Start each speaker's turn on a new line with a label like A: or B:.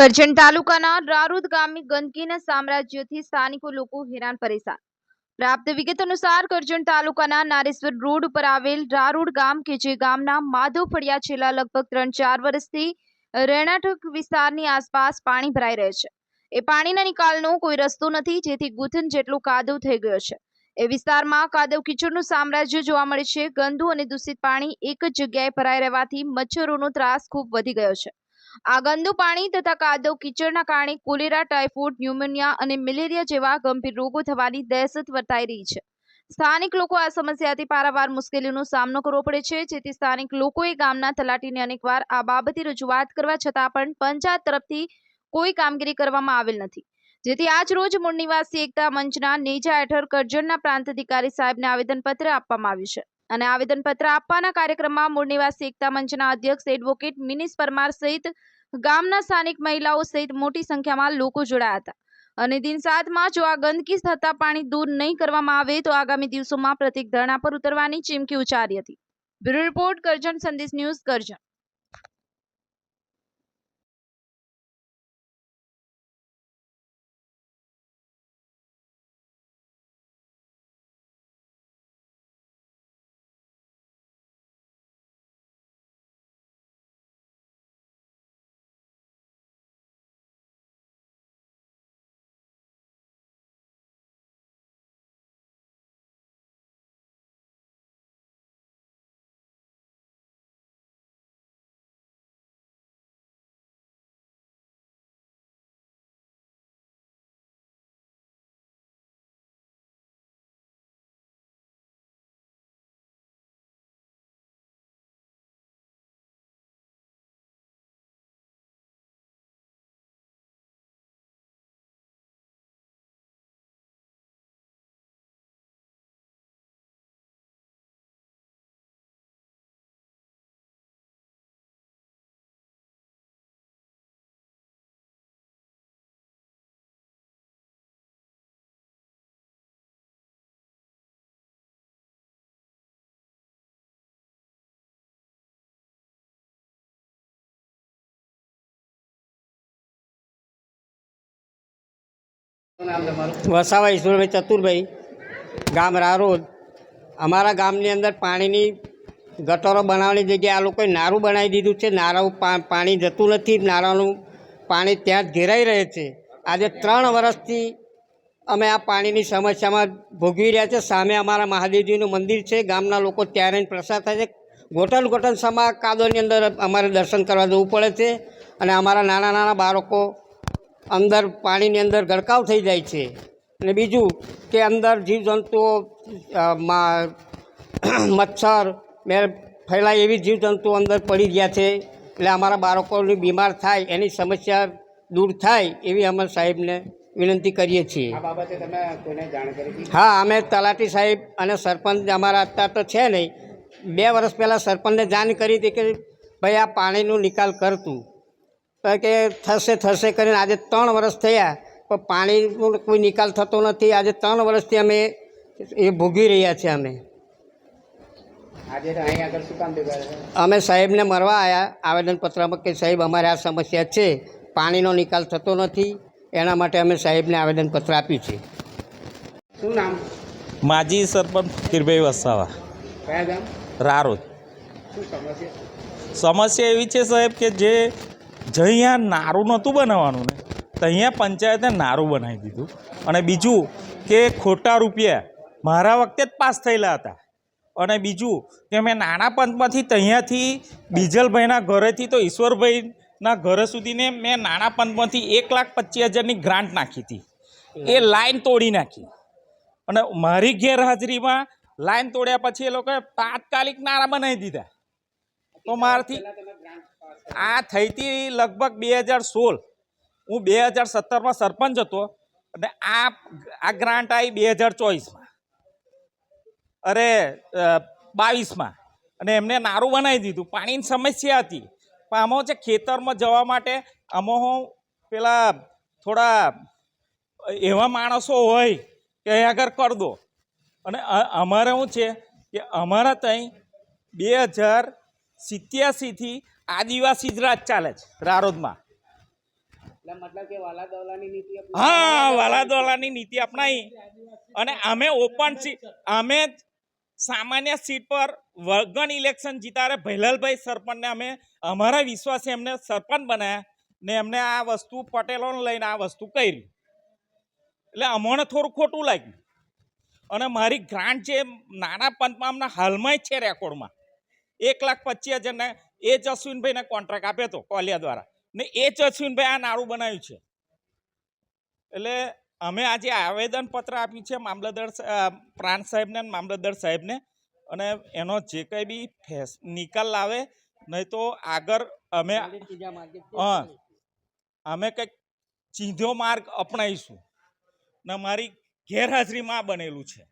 A: કરજણ તાલુકાના રારુદ ગામે ગંદકીના સામ્રાજ્યથી સ્થાનિકો લોકો હેરાન પરેશાન. પ્રાપ્ત વિગત અનુસાર કરજણ તાલુકાના નારેશ્વર રોડ ઉપર આવેલ રારુડ ગામ કે જે ગામના માધવ ફળિયા છેલ્લા લગભગ ત્રણ ચાર વર્ષથી રેણાઠક વિસ્તારની આસપાસ પાણી ભરાઈ રહે છે. એ પાણીના નિકાલનો કોઈ રસ્તો નથી, જેથી ગુથન જેટલો કાદવ થઈ ગયો છે. એ વિસ્તારમાં કાદવ કીચડનું સામ્રાજ્ય જોવા મળે છે. ગંદુ અને દૂષિત પાણી એક જ જગ્યાએ ભરાઈ રહેવાથી મચ્છરોનો ત્રાસ ખૂબ વધી ગયો છે. આ ગંદુ પાણી તથા કાદવ કીચડના કારણે કોલેરા, ટાઇફોઇડ, ન્યુમોનિયા અને મેલેરિયા જેવા ગંભીર રોગો થવાની દહેશત વર્તાઈ રહી છે. સ્થાનિક લોકો આ સમસ્યાથી પારાવાર મુશ્કેલીનો સામનો કરવો પડે છે. જેથી સ્થાનિક લોકોએ ગામના તલાટીને અનેકવાર આ બાબતે રજૂઆત કરવા છતાં પણ પંચાયત તરફથી કોઈ કામગીરી કરવામાં આવેલ નથી. જેથી આજ રોજ મૂળ નિવાસી એકતા મંચના નેજા હેઠળ કરજણના પ્રાંત અધિકારી સાહેબને આવેદનપત્ર આપવામાં આવ્યું છે. અને આવેદનપત્ર આપવાના કાર્યક્રમમાં મૂળ નિવાસી એકતા મંચના અધ્યક્ષ એડવોકેટ મિનિસ પરમાર સહિત ગામના સ્થાનિક મહિલાઓ સહિત મોટી સંખ્યામાં લોકો જોડાયા હતા. અને દિન સાતમાં જો આ ગંદકી થતા પાણી દૂર નહીં કરવામાં આવે તો આગામી દિવસોમાં પ્રતિક ધરણા પર ઉતરવાની ચીમકી ઉચ્ચારી હતી. Bureau report Karjan, Sandesh news Karjan.
B: Vasava Ishwarbhai Chaturbhai, ગામ રારોદ. અમારા ગામની અંદર પાણીની ગટરો બનાવવાની જગ્યાએ આ લોકોએ નારું બનાવી દીધું છે. નારાઓ પાણી જતું નથી. નારાનું પાણી ત્યાં જ ઘેરાઈ રહે છે. આજે ત્રણ વર્ષથી અમે આ પાણીની સમસ્યામાં ભોગવી રહ્યા છે સામે અમારા મહાદેવજીનું મંદિર છે. ગામના લોકો ત્યાં રહીને પ્રસાદ થાય છે. ગોટન ગોટન સમા કાદોની અંદર અમારે દર્શન કરવા જવું પડે છે અને અમારા નાના નાના બાળકો અંદર પાણીની અંદર ગરકાવ થઈ જાય છે. અને બીજું કે અંદર જીવજંતુઓ મા- મચ્છર મેં ફેલાય એવી જીવજંતુઓ અંદર પડી ગયા છે. એટલે અમારા બાળકોની બીમાર થાય એની સમસ્યા દૂર થાય એવી અમે સાહેબને વિનંતી કરીએ છીએ. હા અમે તલાટી સાહેબ અને સરપંચ અમારા અત્યારે તો છે નહીં. બે વર્ષ પહેલાં સરપંચને જાણ કરી હતી કે ભાઈ આ પાણીનો નિકાલ કરતું કે થશે થશે કરીને આજે ત્રણ વર્ષ થયા પણ પાણીનો કોઈ નિકાલ થતો નથી. આજે ત્રણ વર્ષથી અમે એ ભોગવી રહ્યા છીએ અમે? અમે સાહેબને મળવા આવ્યા આવેદનપત્રમાં કે સાહેબ અમારે આ સમસ્યા છે પાણીનો નિકાલ થતો નથી એના માટે અમે સાહેબને આવેદનપત્ર આપ્યું છે.
C: શું નામ?
D: માજી સરપંચ ફકીરભાઈ વસાવા.
C: કયા ગામ?
D: રારોજ
C: શું સમસ્યા?
D: સમસ્યા એવી છે સાહેબ કે જે જે અહીંયા નારું નહોતું બનાવવાનું ને, તો અહીંયા પંચાયતે નારું બનાવી દીધું. અને બીજું કે ખોટા રૂપિયા મારા વખતે જ પાસ થયેલા હતા. અને બીજું કે મેં નાના પંથમાંથી ત્યાંથી બીજલભાઈના ઘરેથી તો ઈશ્વરભાઈના ઘરે સુધીને મેં નાના પંથમાંથી એક લાખ પચીસ હજારની ગ્રાન્ટ નાખી હતી. એ લાઈન તોડી નાખી. અને મારી ગેરહાજરીમાં લાઈન તોડ્યા પછી એ લોકોએ તાત્કાલિક નારા બનાવી દીધા. તો મારાથી આ થઈ હતી લગભગ બે હજાર સોળ. હું બે હજાર સત્તરમાં સરપંચ હતો અને આ આ ગ્રાન્ટ આવી બે હજાર ચોવીસમાં. અરે બાવીસમાં. અને એમને નારું બનાવી દીધું. પાણીની સમસ્યા હતી. પણ આમાં છે ખેતરમાં જવા માટે આમાં હું પેલા થોડા એવા માણસો હોય કે અહીં આગળ કર દો. અને અમારે શું છે કે અમારા ત્યાં બે હજાર સિત્યાસીથી આદિવાસી જ રાજ ચાલે છે રારોદમાં. હા વાલા દોલાની નીતિ અપનાવી અને અમે ઓપન સીટ અમે સામાન્ય સીટ પર વગન ઇલેક્શન જીતારે ભૈલાલભાઈ સરપંચને અમે અમારા વિશ્વાસે એમને સરપંચ બનાવ્યા ને એમને આ વસ્તુ પટેલોને લઈને આ વસ્તુ કરી. એટલે અમને થોડું ખોટું લાગ્યું. અને મારી ગ્રાન્ટ જે નાના પંચમાં હાલમાં જ છે રેકોર્ડમાં એક લાખ પચીસ હજારને એ જ અશ્વિનભાઈને કોન્ટ્રાક્ટ આપ્યો હતો કોલિયા દ્વારા. ને એ જ અશ્વિનભાઈ આ નાડું બનાવ્યું છે. એટલે અમે આજે આવેદનપત્ર આપ્યું છે મામલતદાર પ્રાંત સાહેબને અને મામલતદાર સાહેબને. અને એનો જે કંઈ બી ફેસ નિકાલ લાવે નહીં તો આગળ અમે હા અમે કંઈક ચીંધ્યો માર્ગ અપનાવીશું. ને મારી ગેરહાજરીમાં બનેલું છે.